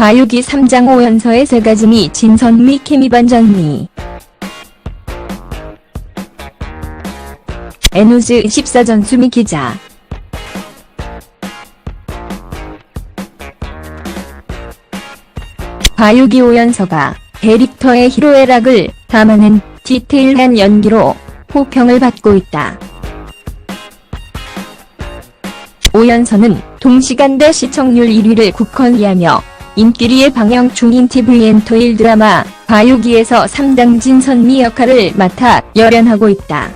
과유기 3장 5연서의 세가지미 진선미 케미반전미 에누즈 14 전수미 기자 과유기 5연서가 캐릭터의 희로애락을 담아낸 디테일한 연기로 호평을 받고 있다. 5연서는 동시간대 시청률 1위를 굳건히하며 인기리에 방영 중인 TV 엔터일 드라마 과유기에서 3당 진 선미 역할을 맡아 열연하고 있다.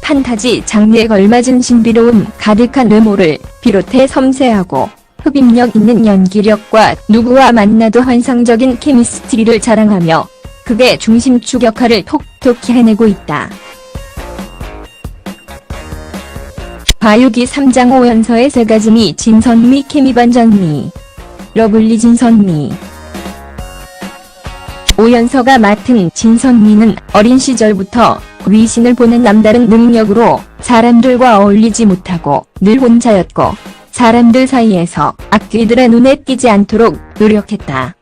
판타지 장르에 걸맞은 신비로움 가득한 외모를 비롯해 섬세하고 흡입력 있는 연기력과 누구와 만나도 환상적인 케미스트리를 자랑하며 극의 중심축 역할을 톡톡히 해내고 있다. 과유기 3장 5연서의 세가지미 진선미 케미반전미 러블리 진선미 5연서가 맡은 진선미는 어린 시절부터 위신을 보는 남다른 능력으로 사람들과 어울리지 못하고 늘 혼자였고 사람들 사이에서 악귀들의 눈에 띄지 않도록 노력했다.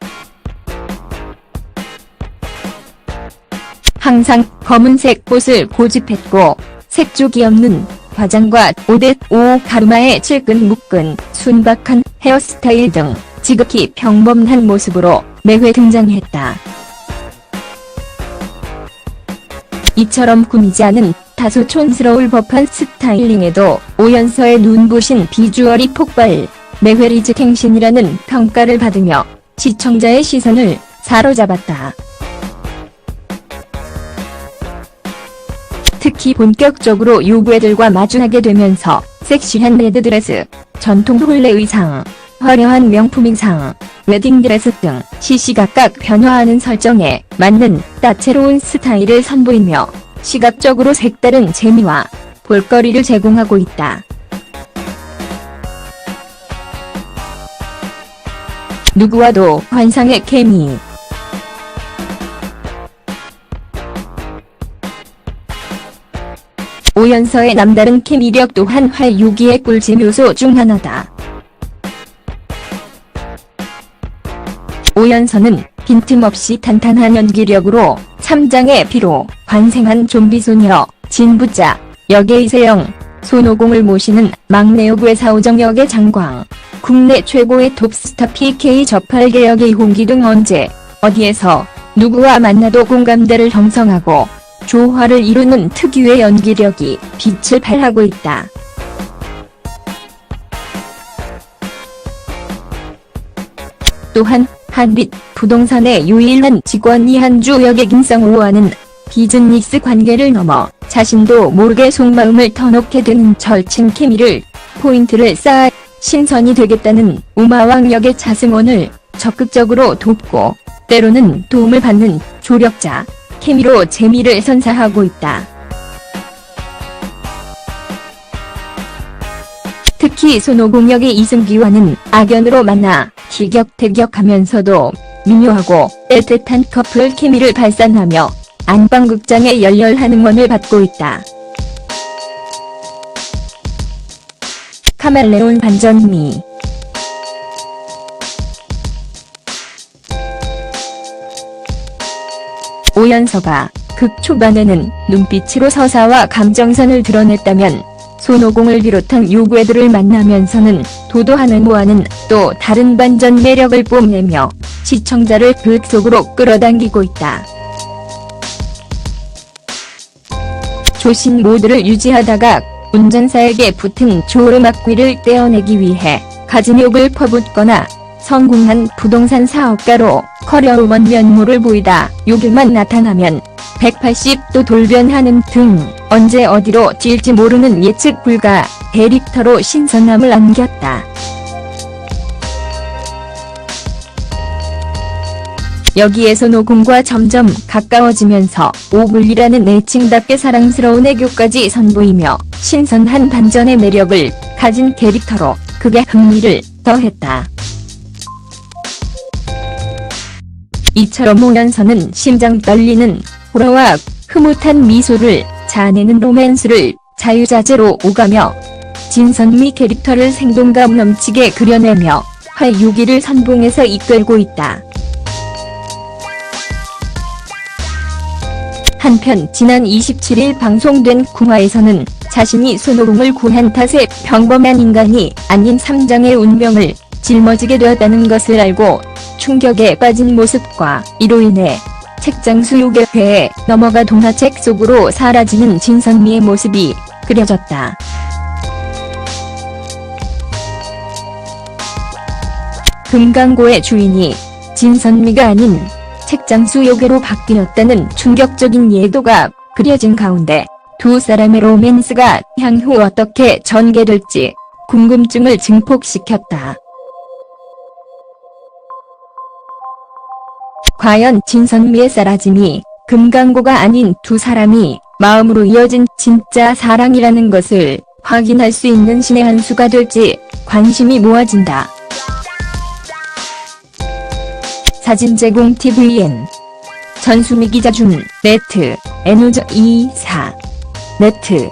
항상 검은색 옷을 고집했고 색조기 없는 화장과 오댓 오 가르마의 질끈 묶은 순박한 헤어스타일 등 지극히 평범한 모습으로 매회 등장했다. 이처럼 꾸미지 않은 다소 촌스러울 법한 스타일링에도 오연서의 눈부신 비주얼이 폭발, 매회 리즈 갱신이라는 평가를 받으며 시청자의 시선을 사로잡았다. 특히 본격적으로 요구애들과 마주하게 되면서 섹시한 레드드레스, 전통 홀레 의상, 화려한 명품 의상, 웨딩드레스 등 시시각각 변화하는 설정에 맞는 다채로운 스타일을 선보이며 시각적으로 색다른 재미와 볼거리를 제공하고 있다. 누구와도 환상의 케미 오연서의 남다른 케미력 또한 활 유기의 꿀잼 요소 중 하나다. 오연서는 빈틈없이 탄탄한 연기력으로 3장의 피로 환생한 좀비 소녀 진부자 역의 이세영 손오공을 모시는 막내 여구의 사오정 역의 장광 국내 최고의 톱스타 PK 저팔계 역의 이홍기 등 언제 어디에서 누구와 만나도 공감대를 형성하고 조화를 이루는 특유의 연기력이 빛을 발하고 있다. 또한 한빛 부동산의 유일한 직원 이한주 역의 김성우와는 비즈니스 관계를 넘어 자신도 모르게 속마음을 터놓게 되는 절친 케미를 포인트를 쌓아 신선이 되겠다는 우마왕 역의 차승원을 적극적으로 돕고 때로는 도움을 받는 조력자 케미로 재미를 선사하고 있다. 특히 손오공역의 이승기와는 악연으로 만나 티격태격하면서도 미묘하고 애틋한 커플 케미를 발산하며 안방극장의 열렬한 응원을 받고 있다. 카멜레온 반전미 오연서가 극 초반에는 눈빛으로 서사와 감정선을 드러냈다면 손오공을 비롯한 요구애들을 만나면서는 도도한 외모와는 또 다른 반전 매력을 뽐내며 시청자를 극 속으로 끌어당기고 있다. 조신 모드를 유지하다가 운전사에게 붙은 조르막귀를 떼어내기 위해 가진 욕을 퍼붓거나 성공한 부동산 사업가로 커리어우먼 면모를 보이다 욕일만 나타나면 180도 돌변하는 등 언제 어디로 튈지 모르는 예측 불가 캐릭터로 신선함을 안겼다. 여기에서 노공과 점점 가까워지면서 오블리라는 애칭답게 사랑스러운 애교까지 선보이며 신선한 반전의 매력을 가진 캐릭터로 극의 흥미를 더했다. 이처럼 오연서는 심장 떨리는 호러와 흐뭇한 미소를 자아내는 로맨스를 자유자재로 오가며 진선미 캐릭터를 생동감 넘치게 그려내며 화유기를 선봉에서 이끌고 있다. 한편 지난 27일 방송된 궁화에서는 자신이 손오공을 구한 탓에 평범한 인간이 아닌 삼장의 운명을 짊어지게 되었다는 것을 알고 충격에 빠진 모습과 이로 인해 책장 수욕의 회에 넘어가 동화책 속으로 사라지는 진선미의 모습이 그려졌다. 금강고의 주인이 진선미가 아닌 책장 수 요괴로 바뀌었다는 충격적인 예도가 그려진 가운데 두 사람의 로맨스가 향후 어떻게 전개될지 궁금증을 증폭시켰다. 과연 진선미의 사라짐이 금강고가 아닌 두 사람이 마음으로 이어진 진짜 사랑이라는 것을 확인할 수 있는 신의 한 수가 될지 관심이 모아진다. 사진 제공 tvn 전수미 기자 준 네트 에누저 24 네트